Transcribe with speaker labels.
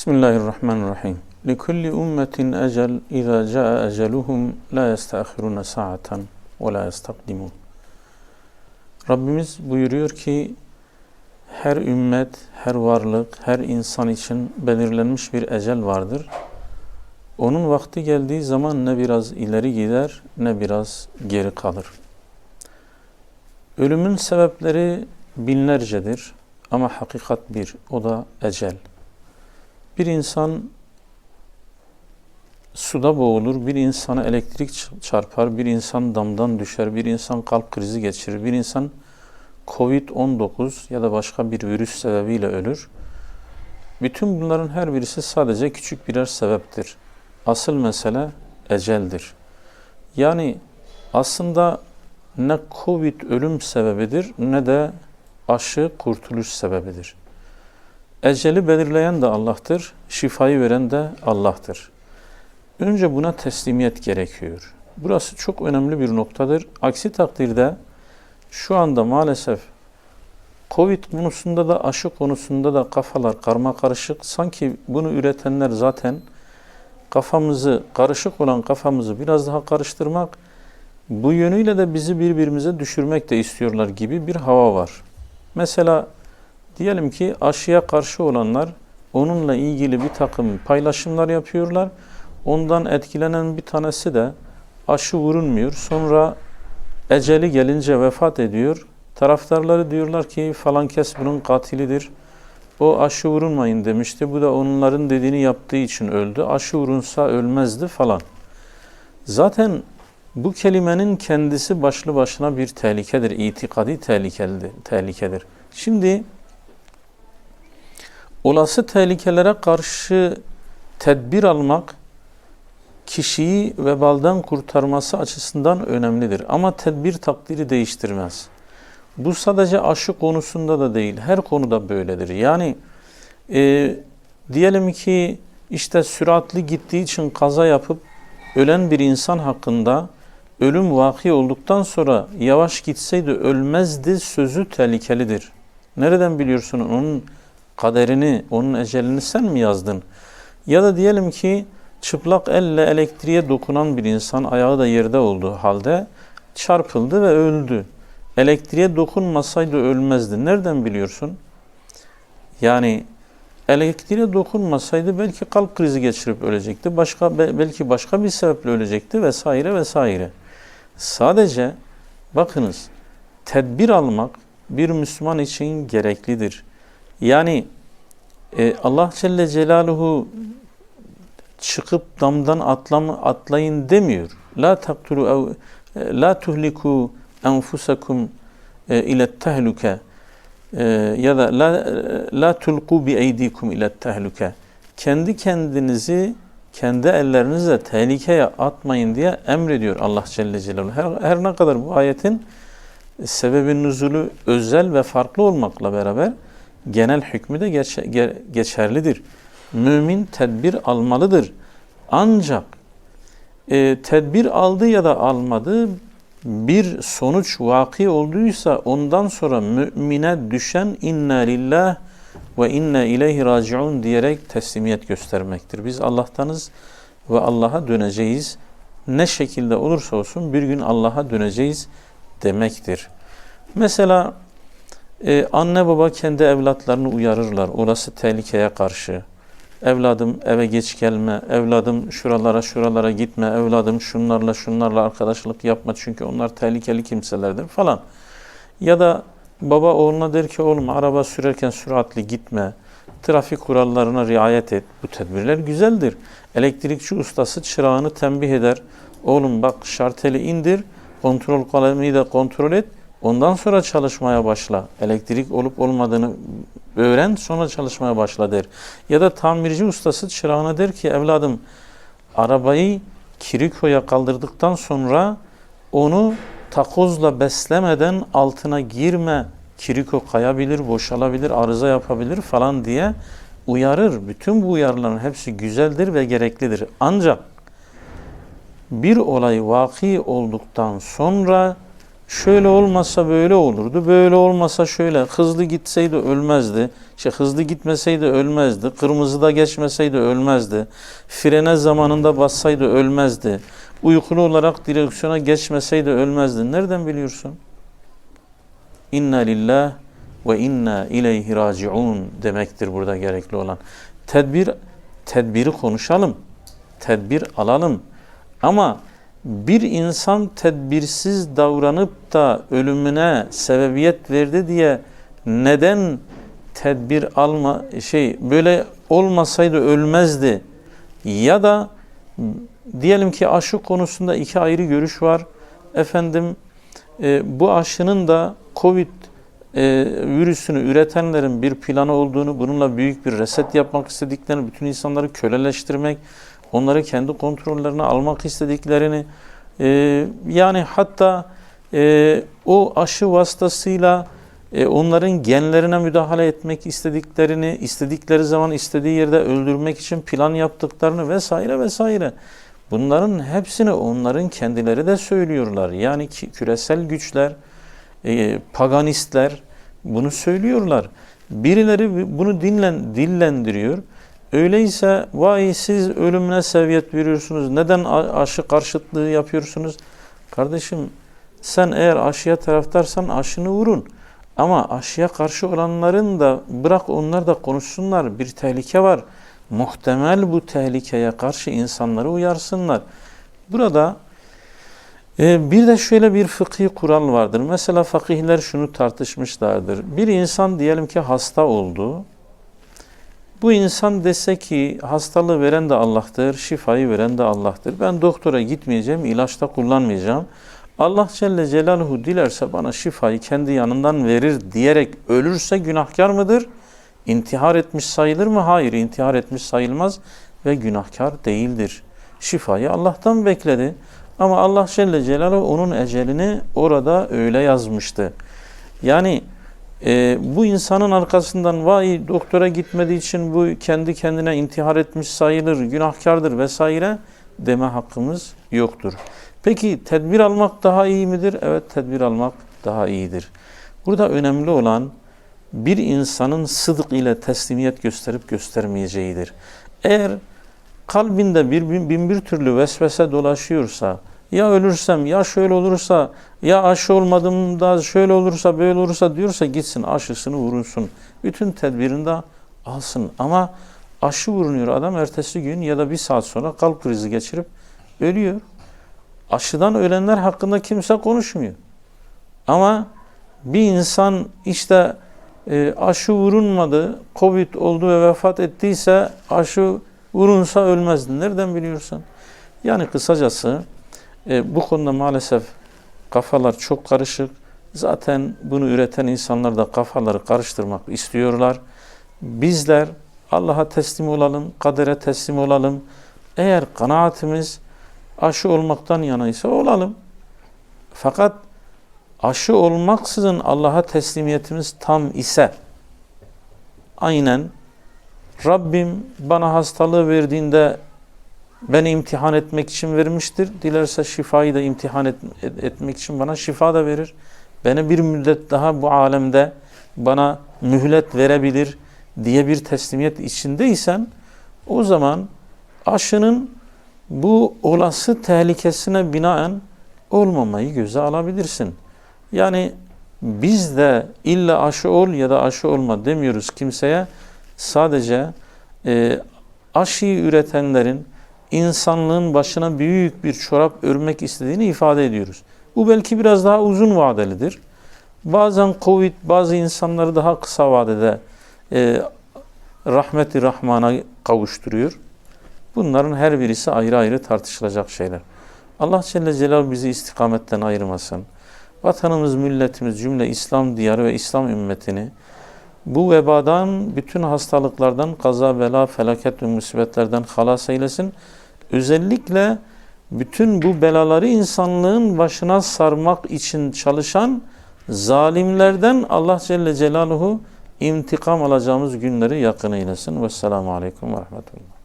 Speaker 1: Bismillahirrahmanirrahim. لِكُلِّ أُمَّةٍ أَجَلْ إِذَا جَاءَ أَجَلُهُمْ لَا يَسْتَأْخِرُونَ سَاعَةً وَلَا يَسْتَقْدِمُونَ Rabbimiz buyuruyor ki her ümmet, her varlık, her insan için belirlenmiş bir ecel vardır. Onun vakti geldiği zaman ne biraz ileri gider ne biraz geri kalır. Ölümün sebepleri binlercedir ama hakikat bir, o da ecel. Bir insan suda boğulur, bir insana elektrik çarpar, bir insan damdan düşer, bir insan kalp krizi geçirir, bir insan Covid-19 ya da başka bir virüs sebebiyle ölür. Bütün bunların her birisi sadece küçük birer sebeptir. Asıl mesele eceldir. Yani aslında ne Covid ölüm sebebidir ne de aşı kurtuluş sebebidir. Eceli belirleyen de Allah'tır, şifayı veren de Allah'tır. Önce buna teslimiyet gerekiyor. Burası çok önemli bir noktadır. Aksi takdirde şu anda maalesef Covid konusunda da aşı konusunda da kafalar karma karışık. Sanki bunu üretenler zaten kafamızı, karışık olan kafamızı biraz daha karıştırmak, bu yönüyle de bizi birbirimize düşürmek de istiyorlar gibi bir hava var. Mesela diyelim ki aşıya karşı olanlar onunla ilgili bir takım paylaşımlar yapıyorlar. Ondan etkilenen bir tanesi de aşı vurulmuyor. Sonra eceli gelince vefat ediyor. Taraftarları diyorlar ki falan kes bunun katilidir. O aşı vurulmayın demişti. Bu da onların dediğini yaptığı için öldü. Aşı vurunsa ölmezdi falan. Zaten bu kelimenin kendisi başlı başına bir tehlikedir. İtikadi tehlikelidir, tehlikedir. Şimdi olası tehlikelere karşı tedbir almak kişiyi vebalden kurtarması açısından önemlidir. Ama tedbir takdiri değiştirmez. Bu sadece aşı konusunda da değil, her konuda böyledir. Yani e, diyelim ki işte süratli gittiği için kaza yapıp ölen bir insan hakkında ölüm vaki olduktan sonra yavaş gitseydi ölmezdi sözü tehlikelidir. Nereden biliyorsun onun kaderini, onun ecelini sen mi yazdın? Ya da diyelim ki çıplak elle elektriğe dokunan bir insan ayağı da yerde olduğu halde çarpıldı ve öldü. Elektriğe dokunmasaydı ölmezdi. Nereden biliyorsun? Yani elektriğe dokunmasaydı belki kalp krizi geçirip ölecekti. Başka belki başka bir sebeple ölecekti vesaire vesaire. Sadece bakınız tedbir almak bir Müslüman için gereklidir. Yani e, Allah Celle Celaluhu çıkıp damdan atlama, atlayın demiyor. La taktulu ev, la tuhliku enfusakum e, ile tehluke e, ya da la, la tulku bi eydikum ile tehluke kendi kendinizi kendi ellerinizle tehlikeye atmayın diye emrediyor Allah Celle Celaluhu. Her, her ne kadar bu ayetin sebebin nüzulü özel ve farklı olmakla beraber genel hükmü de geçerlidir. Mümin tedbir almalıdır. Ancak e, tedbir aldı ya da almadı bir sonuç vaki olduysa ondan sonra mümine düşen inna lillah ve inna ileyhi raciun diyerek teslimiyet göstermektir. Biz Allah'tanız ve Allah'a döneceğiz. Ne şekilde olursa olsun bir gün Allah'a döneceğiz demektir. Mesela e, anne baba kendi evlatlarını uyarırlar olası tehlikeye karşı. Evladım eve geç gelme, evladım şuralara şuralara gitme, evladım şunlarla şunlarla arkadaşlık yapma çünkü onlar tehlikeli kimselerdir falan. Ya da baba oğluna der ki oğlum araba sürerken süratli gitme, trafik kurallarına riayet et. Bu tedbirler güzeldir. Elektrikçi ustası çırağını tembih eder. Oğlum bak şarteli indir, kontrol kalemi de kontrol et. Ondan sonra çalışmaya başla. Elektrik olup olmadığını öğren sonra çalışmaya başla der. Ya da tamirci ustası çırağına der ki evladım arabayı kirikoya kaldırdıktan sonra onu takozla beslemeden altına girme. Kiriko kayabilir, boşalabilir, arıza yapabilir falan diye uyarır. Bütün bu uyarıların hepsi güzeldir ve gereklidir. Ancak bir olay vaki olduktan sonra şöyle olmasa böyle olurdu, böyle olmasa şöyle, hızlı gitseydi ölmezdi, İşte hızlı gitmeseydi ölmezdi. Kırmızıda geçmeseydi ölmezdi. Frene zamanında bassaydı ölmezdi. Uykulu olarak direksiyona geçmeseydi ölmezdi. Nereden biliyorsun? İnna lillah ve inna ileyhi raciun demektir burada gerekli olan. Tedbir tedbiri konuşalım. Tedbir alalım. Ama bir insan tedbirsiz davranıp da ölümüne sebebiyet verdi diye neden tedbir alma şey böyle olmasaydı ölmezdi ya da diyelim ki aşı konusunda iki ayrı görüş var. Efendim e, bu aşının da Covid e, virüsünü üretenlerin bir planı olduğunu, bununla büyük bir reset yapmak istediklerini, bütün insanları köleleştirmek, onları kendi kontrollerine almak istediklerini, e, yani hatta e, o aşı vasıtasıyla e, onların genlerine müdahale etmek istediklerini, istedikleri zaman istediği yerde öldürmek için plan yaptıklarını vesaire vesaire. Bunların hepsini onların kendileri de söylüyorlar. Yani ki, küresel güçler, e, paganistler bunu söylüyorlar. Birileri bunu dinlen, dillendiriyor. Öyleyse vay siz ölümüne seviyet veriyorsunuz. Neden aşı karşıtlığı yapıyorsunuz? Kardeşim sen eğer aşıya taraftarsan aşını vurun. Ama aşıya karşı olanların da bırak onlar da konuşsunlar. Bir tehlike var. Muhtemel bu tehlikeye karşı insanları uyarsınlar. Burada e, bir de şöyle bir fıkhi kural vardır. Mesela fakihler şunu tartışmışlardır. Bir insan diyelim ki hasta oldu. Bu insan dese ki hastalığı veren de Allah'tır, şifayı veren de Allah'tır. Ben doktora gitmeyeceğim, ilaçta kullanmayacağım. Allah Celle Celaluhu dilerse bana şifayı kendi yanından verir diyerek ölürse günahkar mıdır? İntihar etmiş sayılır mı? Hayır, intihar etmiş sayılmaz ve günahkar değildir. Şifayı Allah'tan bekledi. Ama Allah Celle Celaluhu onun ecelini orada öyle yazmıştı. Yani e, bu insanın arkasından vay doktora gitmediği için bu kendi kendine intihar etmiş sayılır, günahkardır vesaire deme hakkımız yoktur. Peki tedbir almak daha iyi midir? Evet tedbir almak daha iyidir. Burada önemli olan bir insanın sıdk ile teslimiyet gösterip göstermeyeceğidir. Eğer kalbinde bir bin, bin bir türlü vesvese dolaşıyorsa, ya ölürsem, ya şöyle olursa, ya aşı olmadığımda şöyle olursa, böyle olursa diyorsa gitsin aşısını vurunsun. Bütün tedbirini de alsın. Ama aşı vurunuyor adam ertesi gün ya da bir saat sonra kalp krizi geçirip ölüyor. Aşıdan ölenler hakkında kimse konuşmuyor. Ama bir insan işte e, aşı vurunmadı, Covid oldu ve vefat ettiyse aşı vurunsa ölmezdi. Nereden biliyorsun? Yani kısacası e, bu konuda maalesef kafalar çok karışık. Zaten bunu üreten insanlar da kafaları karıştırmak istiyorlar. Bizler Allah'a teslim olalım, kadere teslim olalım. Eğer kanaatimiz aşı olmaktan yanaysa olalım. Fakat aşı olmaksızın Allah'a teslimiyetimiz tam ise aynen Rabbim bana hastalığı verdiğinde beni imtihan etmek için vermiştir. Dilerse şifayı da imtihan et, etmek için bana şifa da verir. Beni bir müddet daha bu alemde bana mühlet verebilir diye bir teslimiyet içindeysen o zaman aşının bu olası tehlikesine binaen olmamayı göze alabilirsin. Yani biz de illa aşı ol ya da aşı olma demiyoruz kimseye. Sadece e, aşıyı üretenlerin insanlığın başına büyük bir çorap örmek istediğini ifade ediyoruz. Bu belki biraz daha uzun vadelidir. Bazen Covid bazı insanları daha kısa vadede e, rahmeti Rahman'a kavuşturuyor. Bunların her birisi ayrı ayrı tartışılacak şeyler. Allah Celle Celaluhu bizi istikametten ayırmasın. Vatanımız, milletimiz, cümle İslam diyarı ve İslam ümmetini bu vebadan, bütün hastalıklardan, kaza, bela, felaket ve musibetlerden halas eylesin. Özellikle bütün bu belaları insanlığın başına sarmak için çalışan zalimlerden Allah Celle Celaluhu intikam alacağımız günleri yakın eylesin. Vesselamu Aleyküm ve Rahmetullah.